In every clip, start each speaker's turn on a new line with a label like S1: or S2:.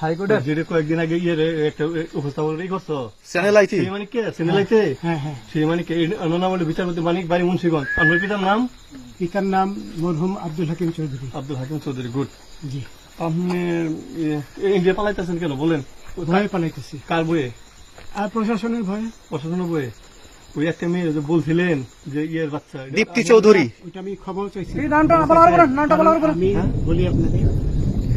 S1: হাইকোর্টের যেটা কয়েকদিন আগে ইয়ে একটা উপস্থাপন করছ?
S2: চ্যানেল আইছি
S1: সেই কে? সিনেলাইতে সেই মানিক কে? নাম হলো বিচারপতি মানিক বাড়ি মুন্সিগঞ্জ। আপনার পিতার নাম?
S3: পিতার নাম মরহুম আব্দুল হাকিম চৌধুরী।
S1: আব্দুল হাকিম চৌধুরী গুড।
S3: জি।
S1: আপনি ইন্ডিয়া পালাইতেছেন কেন? বলেন।
S3: ভয়ে পালাইতেছি।
S1: কার বইয়ে
S3: আর প্রশাসনের ভয়ে।
S1: প্রশাসনের বইয়ে ওই একটা মেয়ে যে বলছিলেন যে ইয়ের বাচ্চা
S2: দীপ্তি চৌধুরী।
S3: ওইটা আমি খবর চাইছি।
S1: নামটা বলার নামটা বলার
S3: আমি বলি আপনাদের।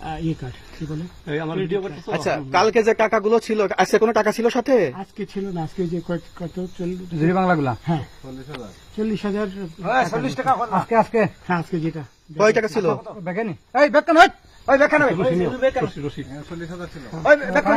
S3: আহ, কার্ড কি বলে?
S1: এই আমার ভিডিও করতেছো
S2: আচ্ছা কালকে যে টাকাগুলো ছিল আজকে কোনো টাকা ছিল সাথে?
S3: আজকে ছিল না আজকে যে কত- কত চল্লিশ
S4: বাংলাগুলা
S3: হ্যাঁ। চল্লিশ হাজার।
S4: চল্লিশ টাকা। আজকে আজকে?
S3: হ্যাঁ আজকে যেটা।
S2: কয় টাকা ছিল?
S4: বেকেনি। এই বেকান ওই ওই বেকান ওই।
S1: রশি, রশি।
S4: ওই বেকান ওই বেকান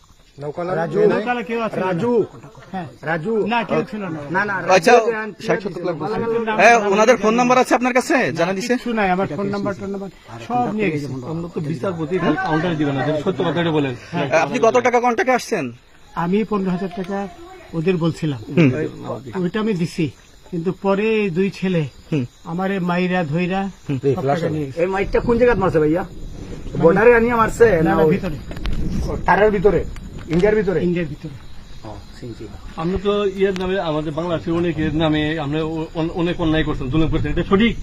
S4: রাজু?
S3: নৌকালা কেউ আছে? রাজু? হ্যাঁ।
S4: রাজু?
S3: না কেউ ছিল না।
S4: না না
S2: আচ্ছা। হ্যাঁ ওনাদের ফোন নাম্বার আছে আপনার কাছে? জানা দিছে?
S3: নাই আমার ফোন নাম্বার সব নিয়ে গেছে।
S1: আমরা তো বিচারপতি কাউন্টারে দিবেন না সত্য কথাটা বলেন।
S2: আপনি কত টাকা কন্টাক্টে আসছেন?
S3: আমি পনেরো হাজার টাকা ওদের বলছিলাম। ওইটা আমি দিছি কিন্তু পরে দুই ছেলে আমারে মাইরা ধইরা গেছে।
S4: এই মাইকটা কোন জায়গায় মারছে ভাইয়া? বর্ডারে আনিয়ে মারছে
S3: না, ভিতরে।
S4: তারের ভিতরে? ইন্ডিয়ার ভিতরে?
S3: ইন্ডিয়ার ভিতরে।
S1: আমরা তো ইয়ের নামে আমাদের বাংলাদেশের অনেকের নামে আমরা অনেক অন্যায় করছেন জুলুম করছেন এটা সঠিক?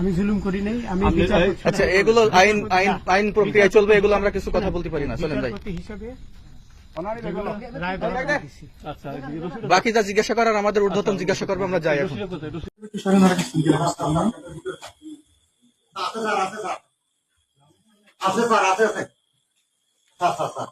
S3: আমি জুলুম করি নাই আমি।
S2: আচ্ছা এগুলো আইন আইন আইন প্রক্রিয়ায় চলবে এগুলো আমরা কিছু কথা বলতে পারি না চলেন ভাই।
S3: হিসাবে।
S1: আচ্ছা
S2: বাকি যা জিজ্ঞাসা করার আমাদের ঊর্ধ্বতন জিজ্ঞাসা করবে আমরা যাই এখন।
S5: আছে স্যার আছে স্যার। আছে স্যার স্যার।